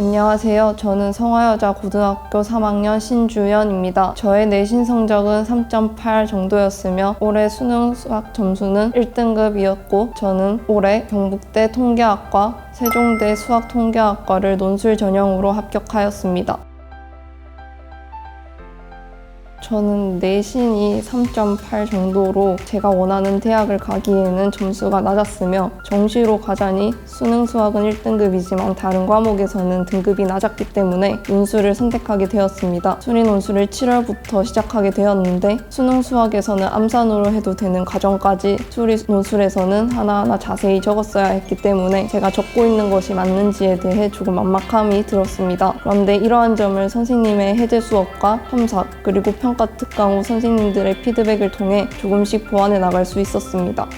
안녕하세요. 저는 성화여자 고등학교 3학년 신주연입니다. 저의 내신 성적은 3.8 정도였으며 올해 수능 수학 점수는 1등급이었고 저는 올해 경북대 통계학과 세종대 수학통계학과를 논술 전형으로 합격하였습니다. 저는 내신이 3.8 정도로 제가 원하는 대학을 가기에는 점수가 낮았으며 정시로 가자니 수능 수학은 1등급이지만 다른 과목에서는 등급이 낮았기 때문에 논술을 선택하게 되었습니다. 수리 논술을 7월부터 시작하게 되었는데 수능 수학에서는 암산으로 해도 되는 과정까지 수리 논술에서는 하나하나 자세히 적었어야 했기 때문에 제가 적고 있는 것이 맞는지에 대해 조금 막막함이 들었습니다. 그런데 이러한 점을 선생님의 해제 수업과 첨삭 그리고 평가 특강 후 선생님들의 피드백을 통해 조금씩 보완해 나갈 수 있었습니다.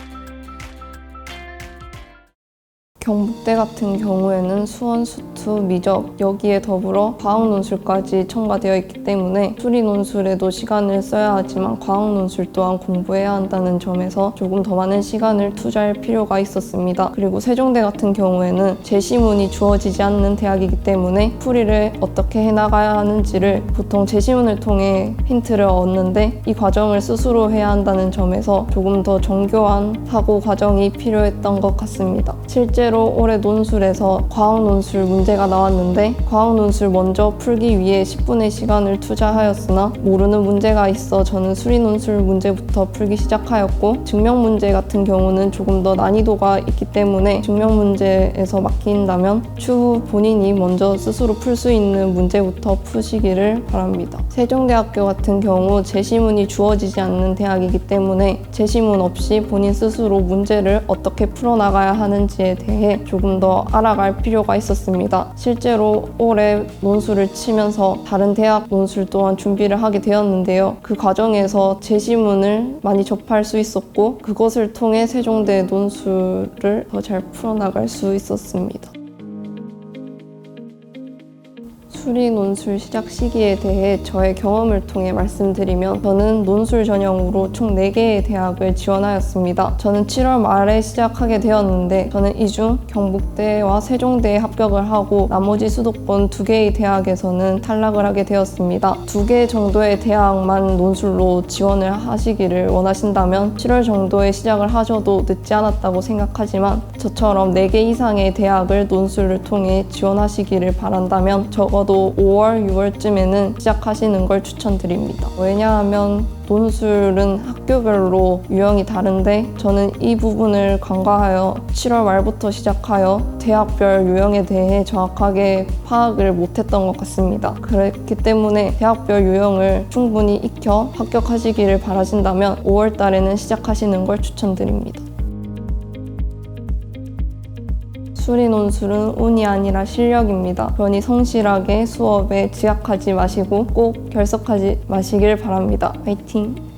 경북대 같은 경우에는 수원, 수투, 미적 여기에 더불어 과학 논술까지 첨가되어 있기 때문에 수리 논술에도 시간을 써야 하지만 과학 논술 또한 공부해야 한다는 점에서 조금 더 많은 시간을 투자할 필요가 있었습니다. 그리고 세종대 같은 경우에는 제시문이 주어지지 않는 대학이기 때문에 풀이를 어떻게 해나가야 하는지를 보통 제시문을 통해 힌트를 얻는데 이 과정을 스스로 해야 한다는 점에서 조금 더 정교한 사고 과정이 필요했던 것 같습니다. 실제로 올해 논술에서 과학 논술 문제가 나왔는데 과학 논술 먼저 풀기 위해 10분의 시간을 투자하였으나 모르는 문제가 있어 저는 수리 논술 문제부터 풀기 시작하였고 증명 문제 같은 경우는 조금 더 난이도가 있기 때문에 증명 문제에서 맡긴다면 추후 본인이 먼저 스스로 풀 수 있는 문제부터 푸시기를 바랍니다. 세종대학교 같은 경우 제시문이 주어지지 않는 대학이기 때문에 제시문 없이 본인 스스로 문제를 어떻게 풀어나가야 하는지에 대해 조금 더 알아갈 필요가 있었습니다. 실제로 올해 논술을 치면서 다른 대학 논술 또한 준비를 하게 되었는데요. 그 과정에서 제시문을 많이 접할 수 있었고 그것을 통해 세종대 논술을 더 잘 풀어나갈 수 있었습니다. 수리 논술 시작 시기에 대해 저의 경험을 통해 말씀드리면 저는 논술 전형으로 총 4개의 대학을 지원하였습니다. 저는 7월 말에 시작하게 되었는데 저는 이중 경북대와 세종대에 합격을 하고 나머지 수도권 2개의 대학에서는 탈락을 하게 되었습니다. 2개 정도의 대학만 논술로 지원을 하시기를 원하신다면 7월 정도에 시작을 하셔도 늦지 않았다고 생각하지만 저처럼 4개 이상의 대학을 논술을 통해 지원하시기를 바란다면 적어도 5월, 6월쯤에는 시작하시는 걸 추천드립니다. 왜냐하면 논술은 학교별로 유형이 다른데 저는 이 부분을 간과하여 7월 말부터 시작하여 대학별 유형에 대해 정확하게 파악을 못했던 것 같습니다. 그렇기 때문에 대학별 유형을 충분히 익혀 합격하시기를 바라신다면 5월 달에는 시작하시는 걸 추천드립니다. 수리 논술은 운이 아니라 실력입니다. 그러니 성실하게 수업에 지약하지 마시고 꼭 결석하지 마시길 바랍니다. 화이팅!